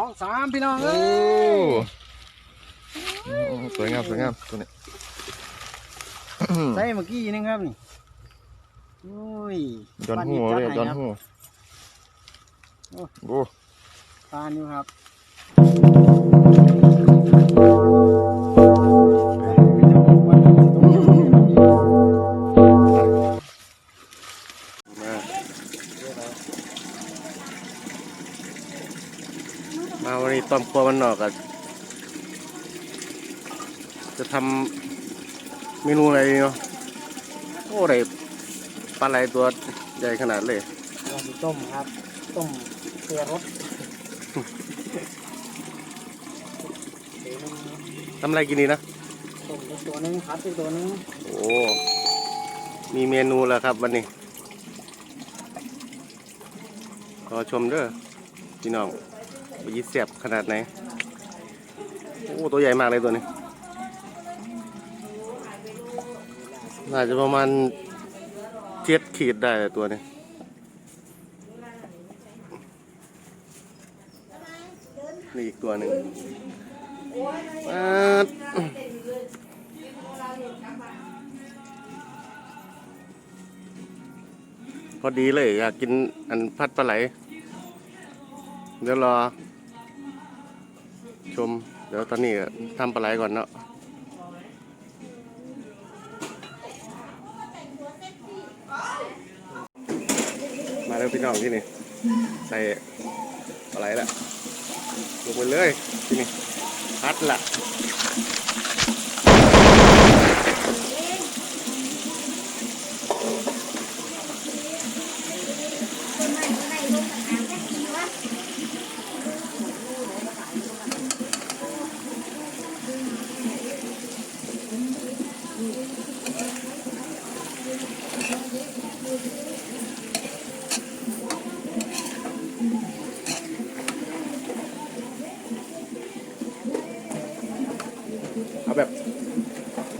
องสามพี่น้องโอ้เอ้ยโอ้สวยงามสวยงามตัวนี้ใส่เมื่อกี้นึงครับนี่โอ้ยย้อนหัวเลยย้อนหัวโอ้โอ้ปานอยู่ครับ นี้ต้มครัวมันนอกกันจะทำเมนูอะไรดีเนาะโอ้ได้ปลาไหลตัวใหญ่ขนาดเลยเรามีต้มครับ ต้มเกลือรสเดี๋ยวนึงทำอะไรกินดีนะต้มอีกตัวหนึงผัดอีกตัวหนึงโอ้มีเมนูแล้วครับวันนี้รอชมเด้อพี่น้องว่ายี่เสียบขนาดไหน โอ้ตัวใหญ่มากเลยตัวนี้ น่าจะประมาณเจ็ดขีดได้ตัวนี้นี่อีกตัวหนึ่งอ่าพอดีเลยอยากกินอันพัดปลาไหล เดี๋ยวรอ ชม เดี๋ยวตอนนี้ทำปลาไหลก่อนเนาะมาเร็วพี่น้องที่นี่ ใส่ปลาไหลละลงไปเลยที่นี่พัดละ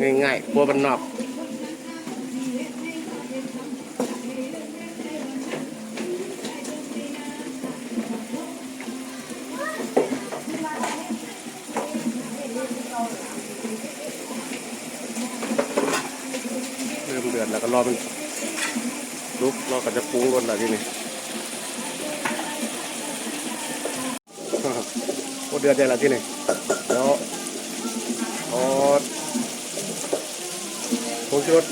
ง่ายๆครัวบันนอกเริ่มเดือดแล้วก็รอมันลุกรอก็จะปรุงรสแล้วทีนี้โอ้เดือดได้แล้วทีนี้แล้วเอาผ งชูรส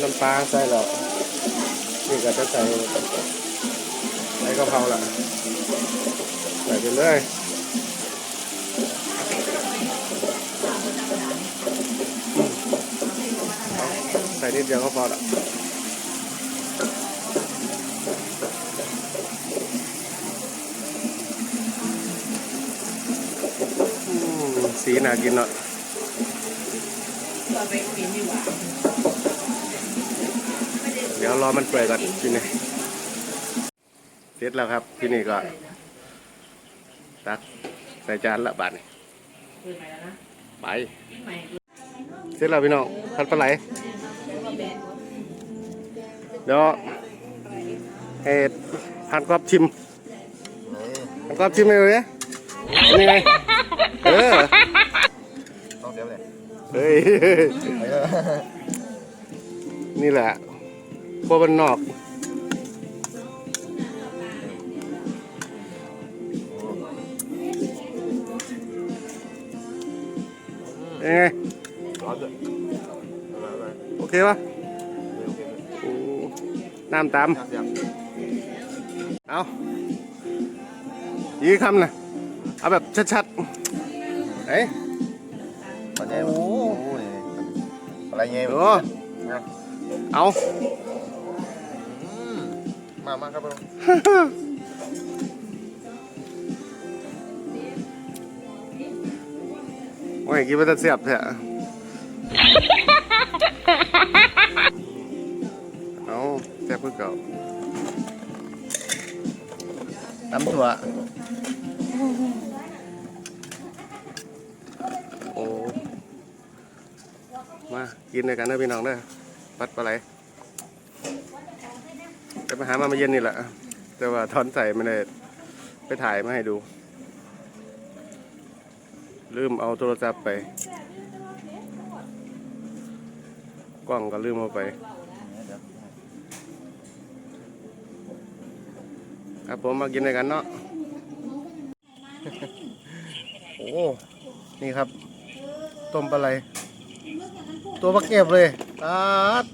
น้ำปลาใส่แล้วนี่ก็จะใส่ใส่กะเพราละใส่ไปเลยใส่นิดเดียวก็พอละสีน่ากินเนาะ เดี๋ยวรอมันเปื่อยก่อนทีนี้เสร็จแล้วครับที่นี่ก็ตักใส่จานละบาทนี่ไปเสร็จแล้วพี่น้องพัดปลาไหลเดี๋ยวให้พันกรอบชิมพันกรอบชิมเลยเนี่ยเป็นยังไงเออ เฮ้ย นี่แหละพวกมันนอก ยังไง ร้อนเลยอะไรโอเคปะโอเคโอ้น้ำตามน่าเสียบเอาอีกคำนะเอาแบบชัดๆเอ้ย ปันใหญ่โอ้ยอะไรเงี้ยโอ้เอามามาครับผมโอ้ยกินไปแต่เสียบเถอะเอาเสียบเพื่อเก่าตำถั่วโอ้ มากินด้วยกันนะพี่น้องเด้ปัดปลาไหลจะไปหามามาเย็นนี่แหละแต่ว่าทอนใส่ไม่ได้ไปถ่ายมาให้ดู ลืมเอาโทรศัพท์ไป กล้องก็ลืมเอาไป ครับผมมากินด้วยกันเนาะโอ้ นี่ครับ ต้มปลาไหล ตัวปลาเก็บเลยตาด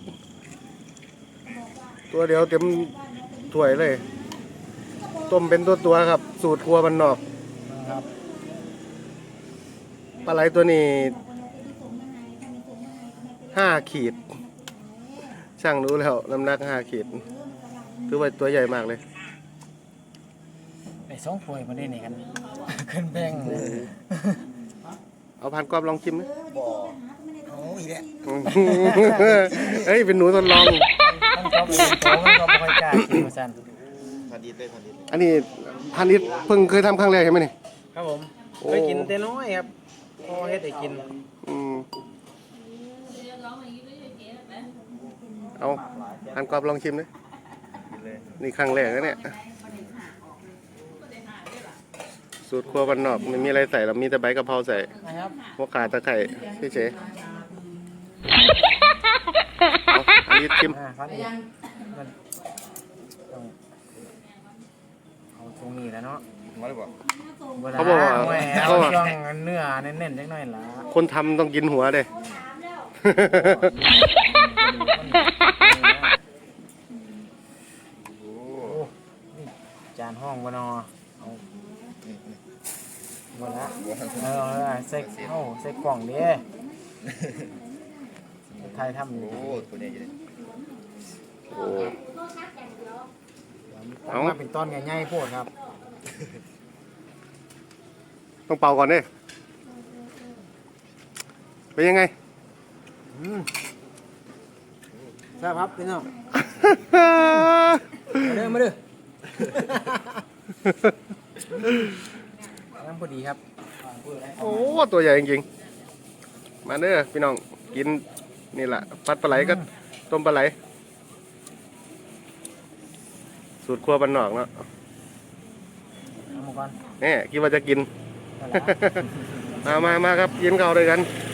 ตัวเดียวเต็มถ้วยเลย ต้มเป็นตัวตัวๆครับ สูตรครัวบันนอกครับปลาไหลตัวนี้ห้าขีด ช่างรู้แล้วน้ำหนักห้าขีดถือว่าตัวใหญ่มากเลยไอ้สองถ้วยมาได้นี่กัน ขึ้นแพงเลยเอาพันกรอบลองชิมไหมบ่โอ้ยแหละ เฮ้ยเป็นหนูทดลอง มันก็ไม่โตมันก็ไม่ค่อยกล้ากินมาสั่นพอดีเลยพอดีเลยอันนี้พันนิดเพิ่งเคยทำครั้งแรกใช่ไหมนี่ ครับผมโอ้ เคยกินแต่น้อยครับพอเฮ็ดให้กินอืมเอาพันกรอบลองชิมเลยเลยนี่ครั้งแรกนะเนี่ย สูตรครัวบ้านนอกไม่มีอะไรใส่เรามีแต่ใบกะเพราใส่นะครับ หัวขาตะไคร้เฉยๆเอาอันนี้ชิมอ่าครับนี่มันต้องเอาตรงนี้แล้วเนาะมาเลยบ่เวลาเขาบอกว่าแหวเขาบอกช่วงเนื้อเน้นๆจักหน่อยล่ะคนทำต้องกินหัวเด้โอ้นี่จานห้องบนอเอานี่นี่หมดละเออเอาละใส่เข้าใส่กล่องดิไทยทำอยู่โอ้ตัวนี้อยู่เลยโอ้ ตั้งมาเป็นต้นใหญ่ๆโพดครับต้องเป่าก่อนเด้เป็นยังไง อืมใช่ครับพี่น้องมาเด้อมาเด้อ น้ำพอดีครับ โอ้ ตัวใหญ่จริงๆ มาเด้อพี่น้อง กิน นี่แหละปัดปลาไหลก็ต้มปลาไหล สูตรครัวบ้านนอกเนาะเอามาก่อนแนี่คิดว่าจะกินนั่นแหละมามามาครับกินข้าวด้วยกันค